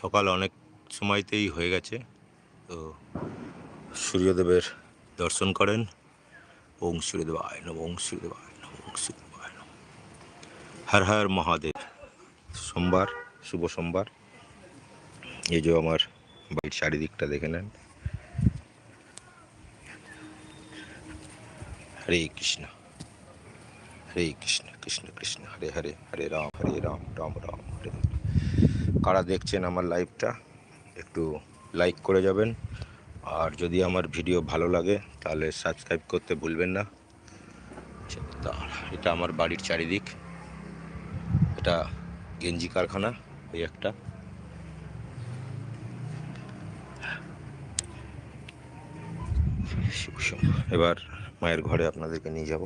সকাল অনেক সময়তেই হয়ে গেছে। তো সূর্যদেবের দর্শন করেন। ওং সূর্যদেবায় নম, ওং সূর্যদেবায় নম, ওং সূর্যদেবায় নম। হর হর মহাদেব। সোমবার, শুভ সোমবার। এই যে আমার বাড়ির চারিদিকটা দেখে নেন। হরে কৃষ্ণ হরে কৃষ্ণ কৃষ্ণ কৃষ্ণ, হরে হরে হরে রাম হরে রাম রাম রাম, হরে কারা দেখছেন আমার লাইভটা একটু লাইক করে যাবেন। আর যদি আমার ভিডিও ভালো লাগে, তাহলে সাবস্ক্রাইব করতে ভুলবেন না। এটা আমার বাড়ির চারিদিক। এটা গেঞ্জি কারখানা, ওই একটা। এবার মায়ের ঘরে আপনাদেরকে নিয়ে যাব।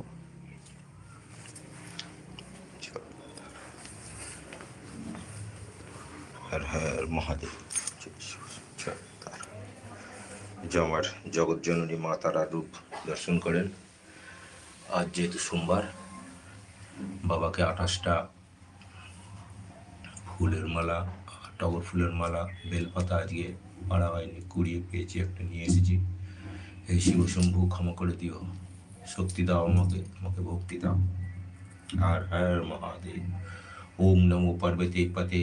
হর হর মহাদেব। আমার জগৎ জননী মা তারা রূপ দর্শন করেন। আজ যেহেতু সোমবার, বাবাকে আঠাশটা ফুলের মালা, টগর ফুলের মালা, বেলপাতা আজকে পাড়া হয়নি কুড়িয়ে পেয়েছি, একটা নিয়ে এসেছি। এই শিব শম্ভু ক্ষমা করে দিও, শক্তি দাও আমাকে আমাকে ভক্তি দাও। হর হর মহাদেব, ওম নমো পার্বতী পতে।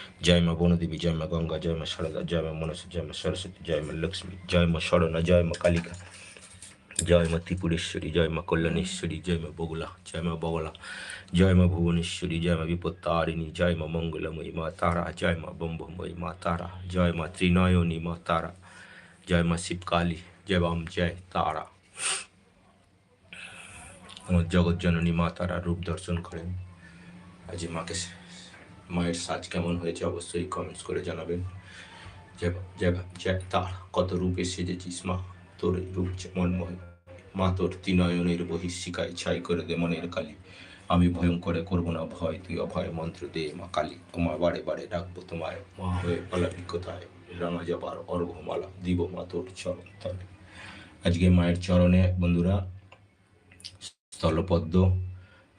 জয় মা বনদেবী জয় গঙ্গা জয় মা শারদা জয় মা মনসা জয় সরস্বতী জয় মা লক্ষ্মী জয় মা শরণা জয় মা কালিকা জয় মা ত্রিপুরেশ্বরী জয় মা কল্যাণেশ্বরী জয় মা বগুলা জয় মা বগলা জয় মা ভুবনেশ্বরী জয় মা বিপত্তারিণী জয় মা মঙ্গলময়ী মা তারা জয় মা বম্বময়ী মা তারা জয় মা ত্রিনয়নী মা তারা জয় মা শিবকালী জয় বাম জয় তারা আমার জগৎ জননী মা তারা রূপ দর্শন করেন আজ মাকে মায়ের সাজ কেমন হয়েছে অবশ্যই কমেন্টস করে জানাবেন। জয় কত রূপে সেজেছিস মা, তোর রূপ যে মনময় মা তোর তিনয়নের বহিঃশিকায় ছাই করে দে মনের কালী। আমি ভয়ঙ্করে করব না ভয়, তুই অভয় মন্ত্র দে মা কালী। তোমার বারে বারে ডাকবো তোমায়, মা হয়ে পালাবি কোথায়? রাঙা যাবার অর্ঘমালা দিব মা তোর চরণ তলে। আজকে মায়ের চরণে বন্ধুরা, স্থলপদ্ম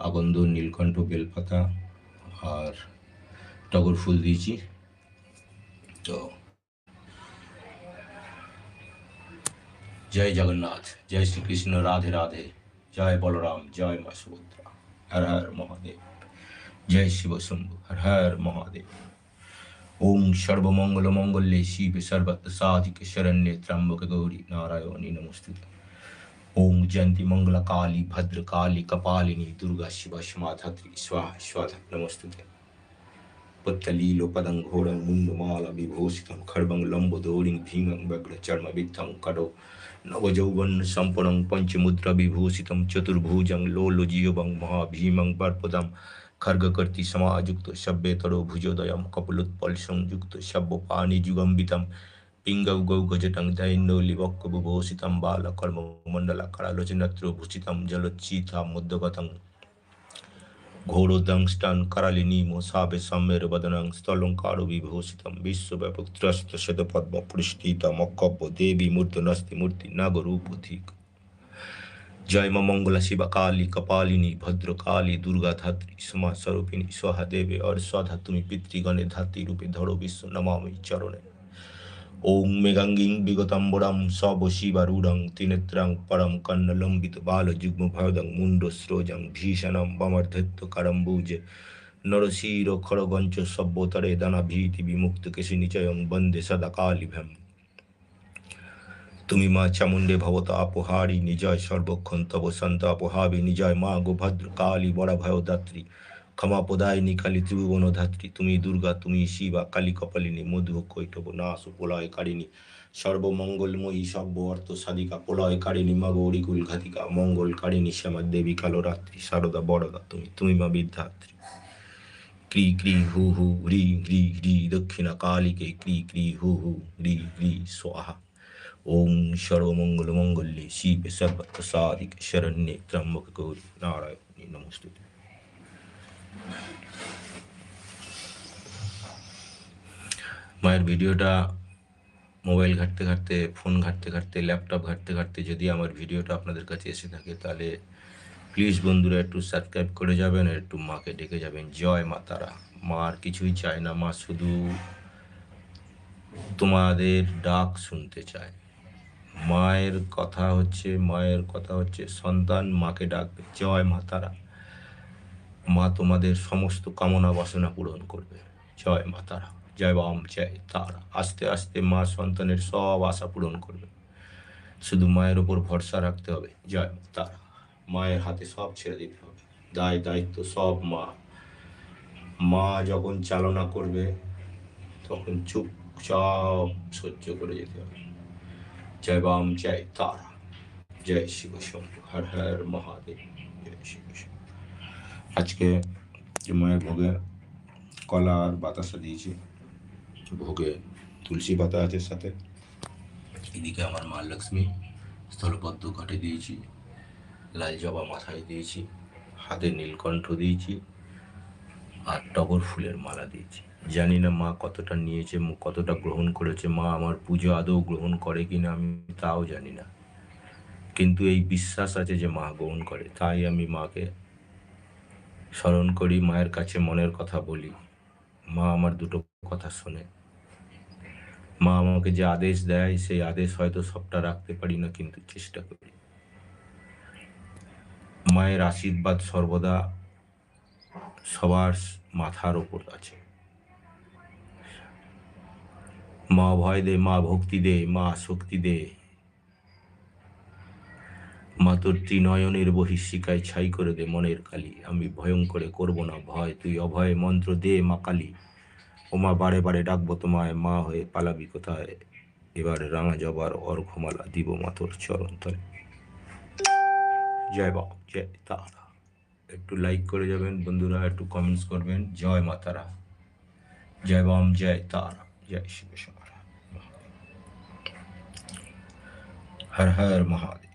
আগন্দ নীলকণ্ঠ বেলপাতা আর ٹگور پھول دیجیے۔ تو۔ جے جگناتھ جے شری کرشن، رادھے رادھے۔ جائے بلرام جائے ماں سبھدرا ہر ہر مہادیو۔ جے شیو شمبھو، ہر ہر مہادیو۔ اوم سرو منگل منگلیہ شیو سربت سادھک شرنیہ ترمبک گوری نارائنی نمستت اوم جنتی منگل کالی، بھدر کالی، کپالنی، درگا شیو سمادھتری سواہ পত্তলীলোপদং ঘোরং মুন্ডমালা বিভূষিতং খর্বং লম্বোদৌরিং ভীমং ব্যগ্র চর্মবিদ্ধং কটো নবযৌবন সম্পন্নং পঞ্চমুদ্রা বিভূষিতং চতুর্ভুজং লোলজিয়বং মহাভীমং বর্পদম খর্গকর্তি সমাযুক্ত সভ্যেতরো ভুজোদয়ং কপলোৎপল সংযুক্ত সব্যপানি যুগম্বিতম পিঙ্গৌ গৌ গজটং দৈন্যলিবক্ক বিভূষিতম বালকর্মমণ্ডলাকারালোচনত্র ভূষিতম জলোচ্ছিতা মুদ্গতং ঘোরোদংষ্টান কারালিনী মোসাবে সম্মের বদনং স্থলঙ্কার বিভূষিতম বিশ্বব্যাপক ত্রস্ত শতপদ্ম পৃষ্ঠিত মক্কব্য দেবী মূর্ধনস্তি মূর্তি নাগরূপধিক জয় মা মঙ্গলা শিবা কালী কপালিনী ভদ্র কালী দুর্গা ধাত্রী সমা স্বরূপিণী স্বাহা দেবে আর স্বধা তুমি পিতৃগণে ধাত্রী রূপে ধরো বিশ্ব নমামি চরণে ওং মেগাঙ্গিং বিগতাম্বরাম সব শিবারূঢ়ং ত্রিনেত্রং পরম কন্নলম্বিত বাল যুগ্ম ভয়দং মুন্ড স্রোজং ভীষণম বমর্ধত্ব করম্বুজে নরশির খড়গঞ্চ সভ্যতরে দানা ভীতি বিমুক্ত কেশি নিচয়ং বন্দে সদা কালিভ্যাম তুমি মা চামুণ্ডে ভবত আপোহারি নিজয় সর্বক্ষণ তব সন্ত আপোহাবি নিজয় মা গো ভদ্র কালী বড় ভয় দাত্রী ক্ষমা প্রদায়িনী কালী ত্রিভুবন ধাত্রী। তুমি দুর্গা, তুমি শিবা, কালী কপালিনী, মধু, কৈটব নাশ প্রলয় কারিণী। সর্বমঙ্গলময়ী সর্ব অর্থ সাধিকা, প্রলয় কারিণী মা গৌরী কুল ঘাতিকা, মঙ্গল কারিণী, শ্যামা দেবী, কালো রাত্রি শারদা বড়দা তুমি তুমি মা বিদ্যাত্রী ক্রি ক্রি, হু হু হ্রি হ্রি হ্রি দক্ষিণা কালীকে, ক্রি ক্রি, হু হু হ্রি হ্রি স্বাহা ওং সর্বমঙ্গল মঙ্গল্যে শিবে সর্বত্র সাদিক শরণ্যে ত্রম্বক গৌরী নারায়ণী। নমস্তুতে। মায়ের ভিডিওটা মোবাইল ঘাঁটতে ঘাঁটতে, ফোন ঘাঁটতে ঘাঁটতে, ল্যাপটপ ঘাঁটতে ঘাঁটতে যদি আমার ভিডিওটা আপনাদের কাছে এসে থাকে, তাহলে প্লিজ বন্ধুরা একটু সাবস্ক্রাইব করে যাবেন একটু মাকে ডেকে যাবেন। জয় মা তারা। মা আর কিছুই চায় না। মা শুধু তোমাদের ডাক শুনতে চায়। মায়ের কথা হচ্ছে, মায়ের কথা হচ্ছে সন্তান মাকে ডাকবে। জয় মা তারা। মা তোমাদের সমস্ত কামনা বাসনা পূরণ করবে। জয় মা তারা, জয় বাম, জয় তারা। আস্তে আস্তে মা সন্তানের সব আশা পূরণ করবে। শুধু মায়ের ওপর ভরসা রাখতে হবে। জয় তারা। মায়ের হাতে সব ছেড়ে দিতে হবে। দায় দায়িত্ব সব মা। মা যখন চালনা করবে, তখন চুপচাপ সহ্য করে যেতে হবে। জয় বাম, জয় তারা। জয় শিব শম্ভু। হর হর মহাদেব। জয় শিব শম্ভু। আজকে মায়ের ভোগে কলা আর বাতাসা দিয়েছি, ভোগে তুলসী পাতা আছে সাথে। এদিকে আমার মা লক্ষ্মী স্থলপদ্ম ঘটে দিয়েছি, লাল জবা মাথায় দিয়েছি, হাতে নীলকণ্ঠ দিয়েছি আর টগর ফুলের মালা দিয়েছি। জানি না মা কতটা নিয়েছে কতটা গ্রহণ করেছে, মা আমার পুজো আদৌ গ্রহণ করে কি না আমি তাও জানি না। কিন্তু এই বিশ্বাস আছে যে মা গ্রহণ করে, তাই আমি মাকে স্মরণ করি, মায়ের কাছে মনের কথা বলি। মা আমার দুটো কথা শোনে। মা আমাকে যে আদেশ দেয়, সেই আদেশ হয়তো সবটা রাখতে পারি না, কিন্তু চেষ্টা করি। মায়ের আশীর্বাদ সর্বদা সবার মাথার ওপর আছে। মা ভয় দে, মা ভক্তি দে, মা শক্তি দে মা তোর ত্রিনয়নের বহিষ্যিকায় ছাই করে দে মনের কালি। আমি ভয়ঙ্করে করব না ভয়, তুই অভয় মন্ত্র দে মা কালী। মা বারে বারে ডাকবো তোমায়, মা হয়ে পালাবি কোথায়? এবার রাঙা জবার অর্ঘমালা দিব চরণ তলে। জয় বাবা, জয় তারা একটু লাইক করে যাবেন বন্ধুরা, একটু কমেন্টস করবেন। জয় মা তারা জয় বাম, জয় তারা। জয় শিব হর হর মহাদেব।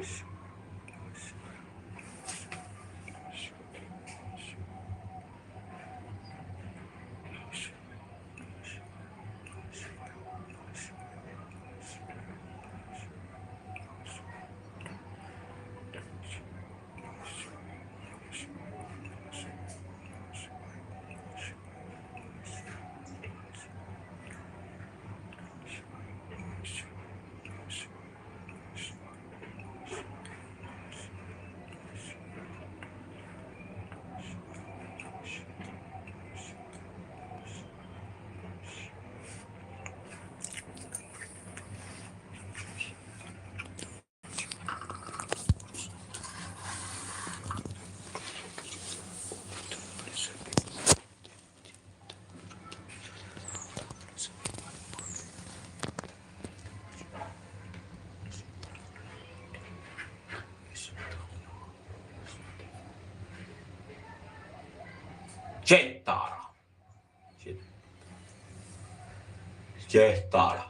görüşürüz. جے تارا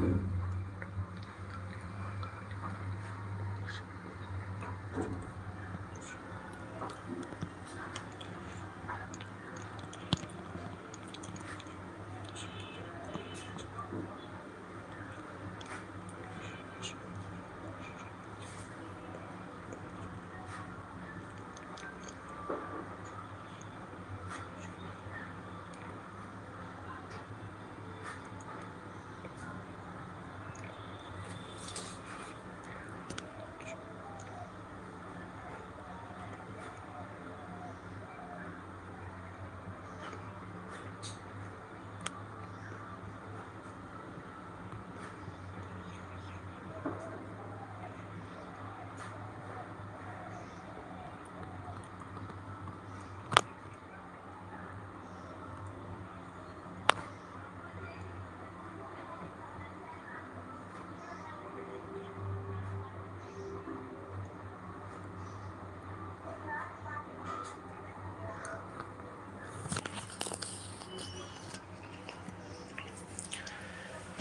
good.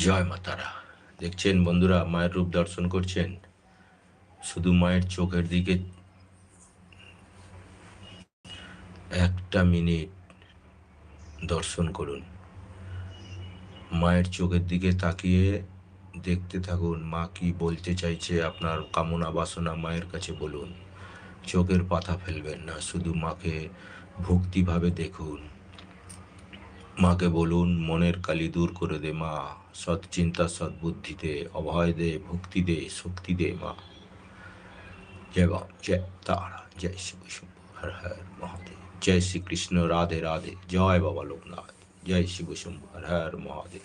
জয় মাতারা দেখছেন বন্ধুরা, মায়ের রূপ দর্শন করছেন। শুধু মায়ের চোখের দিকে একটা মিনিট দর্শন করুন। মায়ের চোখের দিকে তাকিয়ে দেখতে থাকুন, মা কি বলতে চাইছে আপনার কামনা বাসনা মায়ের কাছে বলুন। চোখের পাতা ফেলবেন না, শুধু মাকে ভক্তিভাবে দেখুন। মাকে বলুন, মনের কালি দূর করে দে মা। সৎ চিন্তা সৎ বুদ্ধিতে অভয় দে ভক্তি দে শক্তি দে মা জয় বাম জয় তারা জয় শিব শম্ভ হর হর মহাদেব জয় শ্রীকৃষ্ণ রাধে রাধে জয় বাবা লোকনাথ জয় শিব শম্ভ হর হর মহাদেব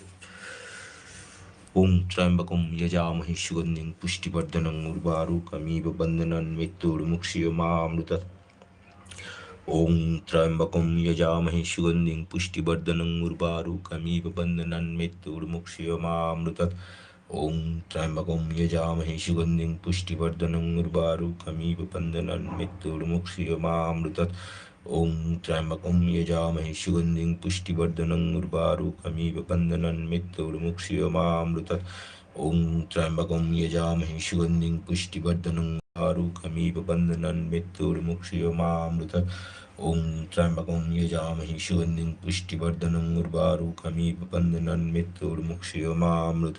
ওম ত্র্যম্বকম যজামহি সুগন্ধিং পুষ্টিবর্ধনং উর্বারুকমিব ام طبکوں یجا مہیے شوگندی پیبردن کمپ بندن میتھ میم آمتبک یے شوگندی پیننگ مربار کمپ بندن میتھر میمت یجا مہیے شوگندی پیدن کمپ بندن میتھر میم ওম ত্র্যম্বকম যজামহি সুগন্ধিং পুষ্টিবর্ধনং উর্বারুকমিব বন্দনন মৃত্যুর্মুক্ষিয়মামৃত ওম ত্র্যম্বকম যজামহি সুগন্ধিং পুষ্টিবর্ধনং উর্বারুকমিব বন্দনন মৃত্যুর্মুক্ষিয়মামৃত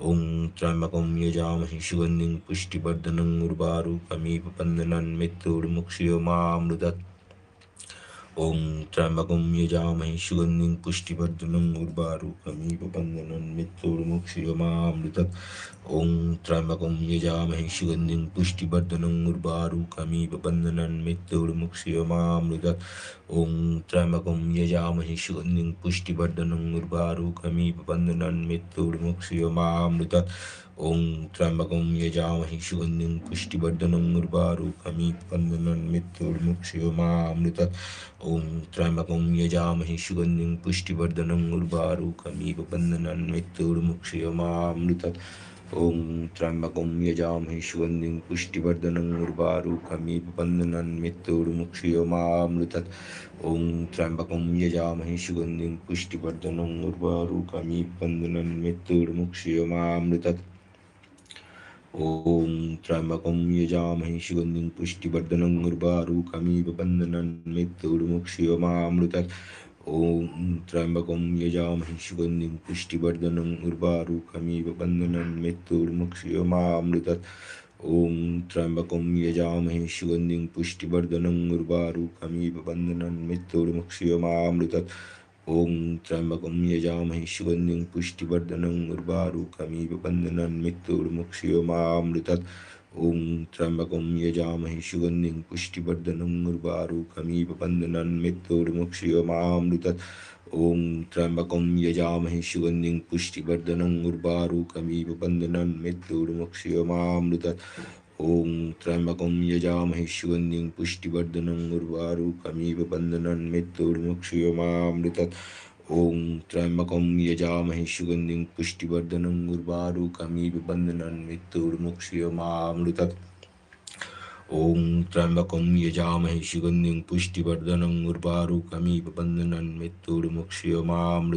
ওম ত্র্যম্বকম যজামহি সুগন্ধিং পুষ্টিবর্ধনং উর্বারুকমিব বন্দনন امتمک یمہی شوگندین پیبردن اربار کمپ بندن میتھ میمت یجا مہیے شوگندین پیبردن اربار کمپ بندن میتم شیو ممکن یجا مہیے شوگندی پینب رو کمپ بندن میتھ میو م ام تمکوں یمہی شگندی پیدن اربار کمپند میتھ میو مکم یمہی شوگندی پیدن اربار کمپ بندن میتھ میو متا تمبک یمہی شوگندیوں پیدن کمپ بندن میتھ میو متا تمبک یمہی شگندی پینو اربی بندن میتھر میمرت ی مہیشن پیدن اربارکیب بندن میتھ مشیو او تمبک ی مہی شوگندی پیدن اربارکیب بندن میتھ مشیو ام تمبک یجا مہی شوگندی پیدن اربارکیب بندن میتھ مشیو ام تمبک یمہی شوغندی پیبردن اربارکیبند میتھ میوتھکے شوگندی پیدن اربارکیبند میتھ میوتبک یمہی شوگندی پیدن اربارکیبند میتھ میو ممت او طبک یجا مہی شوگندی پیدن گروار کمپ بندن میتھر میوزیم او طبک یج مہیشی پیدن گروارو کمپ بندن میتھر میوتب یجا مہی شوگندی پیدن گروار کمیب بندن میتھر میو م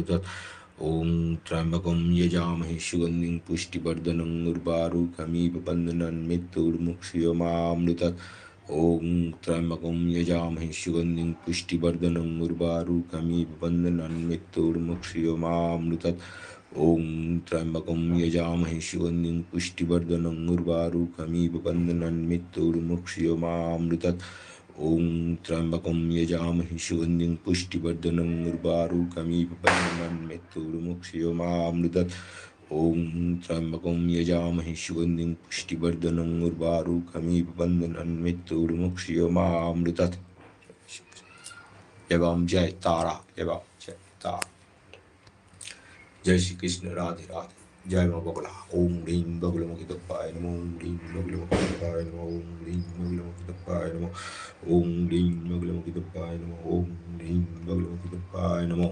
পুষ্টিবর্ধনং উর্বারুকমিব বন্দনন মৃত্যুর্মুক্ষিয়মামৃত ওম ত্র্যম্বকম যজামহি সুগন্ধিং পুষ্টিবর্ধনং উর্বারুকমিব বন্দনন মৃত্যুর্মুক্ষিয়মামৃত ওম ত্র্যম্বকম যজামহি সুগন্ধিং পুষ্টিবর্ধনং উর্বারুকমিব বন্দনন মৃত্যুর্মুক্ষিয়মামৃত ওম ত্র্যম্বকম যজামহি সুগন্ধিং পুষ্টিবর্ধনং او تربک شوندی شوندی جی شری کرا జయబాబా కుల ఓం రీం బగులమ కితప్పాయ నమో రీం బగులమ కితప్పాయ నమో ఓం రీం బగులమ కితప్పాయ నమో ఓం రీం బగులమ కితప్పాయ నమో ఓం రీం బగులమ కితప్పాయ నమో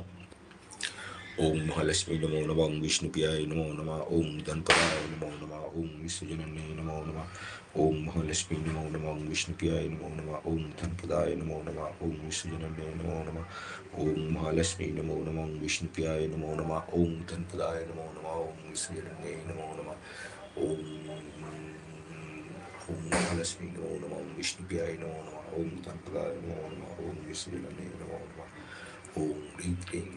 ఓం మహాలక్ష్మి నమో నమ ఓం విష్ణుప్రియాయ నమో నమ ఓం ధన్పరాయ నమో నమ ఓం విశ్వజనన్యై నమో నమ ఓం మహాలక్ష్మి నమో నమ ఓం విష్ణుప్రియాయ నమో నమ ఓం ధన్పదాయ నమో నమ ఓం విశ్వజనన్యై నమో నమ ఓం మహాలక్ష్మి నమో నమ ఓం విష్ణుప్రియాయ నమో నమ ఓం ధన్పదాయ నమో నమ ఓం విశ్వజనన్యై నమో నమ ఓం ఓం మహాలక్ష్మి నమో నమ ఓం విష్ణుప్రియాయ నమో నమ ఓం ధన్పదాయ నమో నమ ఓం విశ్వజనన్యై నమో నమ ఓం హ్రీం హ్రీం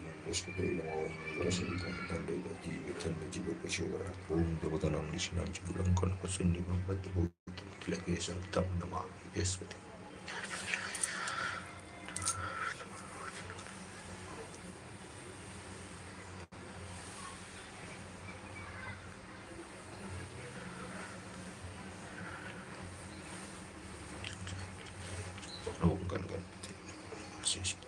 Oh, bukan, bukan. Masih, masih.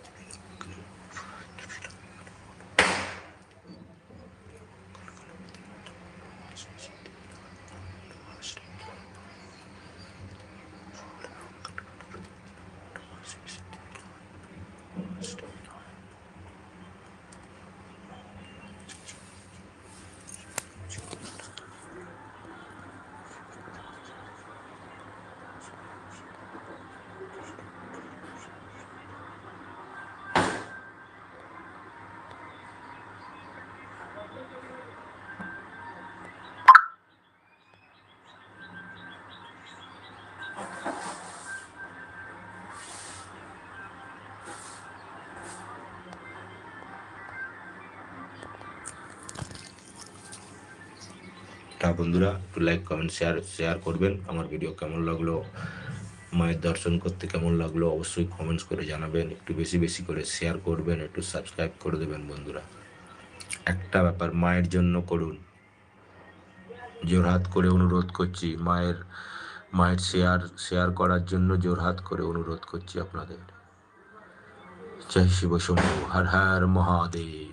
Tata বন্ধুরা, একটু লাইক কমেন্ট শেয়ার শেয়ার করবেন। আমার ভিডিও কেমন লাগল, মায়ের দর্শন করতে কেমন লাগল, অবশ্যই কমেন্টস করে জানাবেন। একটু বেশি বেশি করে শেয়ার করবেন, একটু সাবস্ক্রাইব করে দেবেন বন্ধুরা। একটা ব্যাপার, মায়ের জন্য করুন। জোরহাত করে অনুরোধ করছি, মায়ের মায়ের শেয়ার শেয়ার করার জন্য জোরহাত করে অনুরোধ করছি আপনাদের। জয় শিব শম্ভু, হর হর মহাদেব।